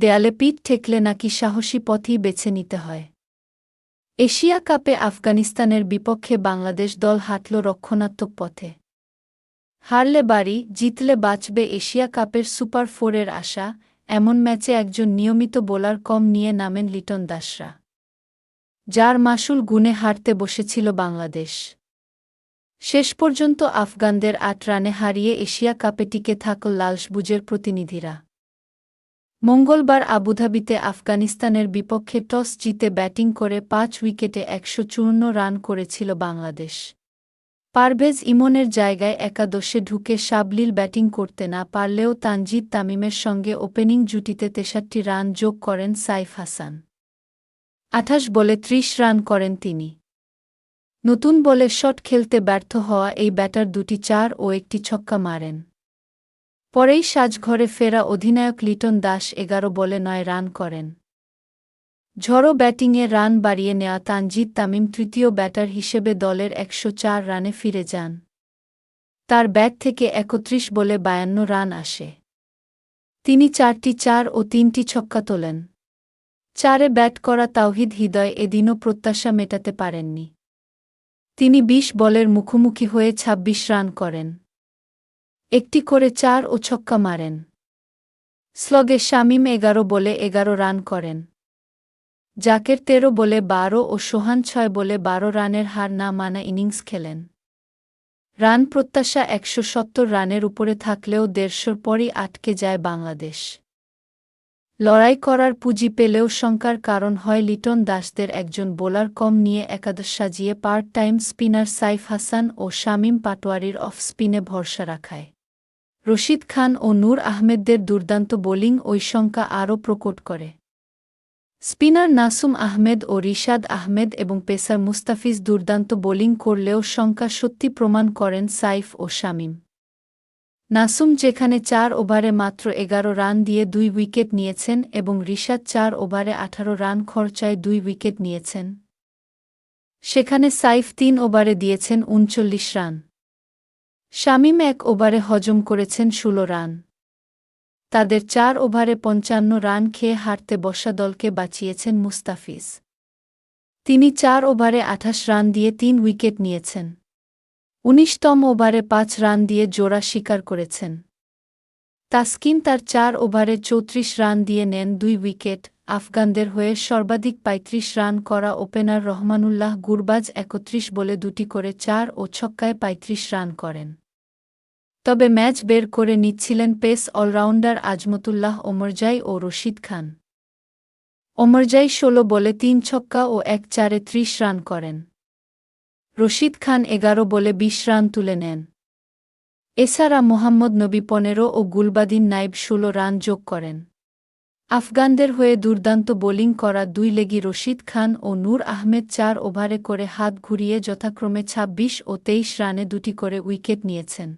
দেয়ালে পিঠ ঠেকলে নাকি সাহসী পথই বেছে নিতে হয়। এশিয়া কাপে আফগানিস্তানের বিপক্ষে বাংলাদেশ দল হাঁটল রক্ষণাত্মক পথে। হারলে বাড়ি, জিতলে বাঁচবে এশিয়া কাপের সুপার ফোরের আশা, এমন ম্যাচে একজন নিয়মিত বোলার কম নিয়ে নামেন লিটন দাসরা। যার মাসুল গুনে হারতে বসেছিল বাংলাদেশ। শেষ পর্যন্ত আফগানদের আট রানে হারিয়ে এশিয়া কাপে টিকে থাকল লালসবুজের প্রতিনিধিরা। মঙ্গলবার আবুধাবিতে আফগানিস্তানের বিপক্ষে টস জিতে ব্যাটিং করে পাঁচ উইকেটে একশো চুয়ান্ন রান করেছিল বাংলাদেশ। পারভেজ ইমনের জায়গায় একাদশে ঢুকে সাবলীল ব্যাটিং করতে না পারলেও তানজিদ তামিমের সঙ্গে ওপেনিং জুটিতে তেষট্টি রান যোগ করেন সাইফ হাসান। আঠাশ বলে ত্রিশ রান করেন তিনি। নতুন বলে শট খেলতে ব্যর্থ হওয়া এই ব্যাটার দুটি চার ও একটি ছক্কা মারেন। পরেই সাজঘরে ফেরা অধিনায়ক লিটন দাস এগারো বলে নয় রান করেন। ঝড়ো ব্যাটিংয়ে রান বাড়িয়ে নেওয়া তানজিদ তামিম তৃতীয় ব্যাটার হিসেবে দলের একশো চার রানে ফিরে যান। তার ব্যাট থেকে একত্রিশ বলে বায়ান্ন রান আসে। তিনি চারটি চার ও তিনটি ছক্কা তোলেন। চারে ব্যাট করা তাওহিদ হৃদয় এদিনও প্রত্যাশা মেটাতে পারেননি। তিনি ২০ বলের মুখোমুখি হয়ে ২৬ রান করেন। একটি করে চার ও ছক্কা মারেন। স্লগে শামিম এগারো বলে এগারো রান করেন। জাকের তেরো বলে বারো ও সোহান ছয় বলে বারো রানের হার না মানা ইনিংস খেলেন। রান প্রত্যাশা একশো সত্তর রানের উপরে থাকলেও দেড়শোর পরই আটকে যায় বাংলাদেশ। লড়াই করার পুঁজি পেলেও শঙ্কার কারণ হয় লিটন দাসদের একজন বোলার কম নিয়ে একাদশ সাজিয়ে part time spinner Saif Hasan ও শামীম পাটোয়ারির অফ স্পিনে ভরসা রাখায়। রশিদ খান ও নূর আহমেদদের দুর্দান্ত বোলিং ওই শঙ্কা আরও প্রকট করে। স্পিনার নাসুম আহমেদ ও রিশাদ আহমেদ এবং পেসার মুস্তাফিজ দুর্দান্ত বোলিং করলেও শঙ্কা সত্যি প্রমাণ করেন সাইফ ও শামীম। নাসুম যেখানে চার ওভারে মাত্র এগারো রান দিয়ে দুই উইকেট নিয়েছেন এবং রিশাদ চার ওভারে আঠারো রান খরচায় দুই উইকেট নিয়েছেন। সেখানে সাইফ তিন ওভারে দিয়েছেন উনচল্লিশ রান। শামীম এক ওভারে হজম করেছেন ষোলো রান। তাদের চার ওভারে পঞ্চান্ন রান খেয়ে হারতে বসা দলকে বাঁচিয়েছেন মুস্তাফিজ। তিনি চার ওভারে আঠাশ রান দিয়ে তিন উইকেট নিয়েছেন। উনিশতম ওভারে পাঁচ রান দিয়ে জোড়া স্বীকার করেছেন। তাসকিন তার চার ওভারে চৌত্রিশ রান দিয়ে নেন দুই উইকেট, আফগানদের হয়ে সর্বাধিক পঁয়ত্রিশ রান করা ওপেনার রহমানুল্লাহ গুরবাজ একত্রিশ বলে দুটি করে চার ও ছক্কায় পঁয়ত্রিশ রান করেন। তবে ম্যাচ বের করে নিচ্ছিলেন পেস অলরাউন্ডার আজমতুল্লাহ ওমরজাই ও রশিদ খান। ওমরজাই ষোলো বলে তিন ছক্কা ও এক চারে ত্রিশ রান করেন। রশিদ খান এগারো বলে বিশ রান তুলে নেন। এছাড়া মোহাম্মদ নবী পনেরো ও গুলবাদিন নাইব ষোলো রান যোগ করেন। আফগানদের হয়ে দুর্দান্ত বোলিং করা দুই লেগি রশিদ খান ও নূর আহমেদ চার ওভারে করে হাত ঘুরিয়ে যথাক্রমে ২৬ ও তেইশ রানে দুটি করে উইকেট নিয়েছেন।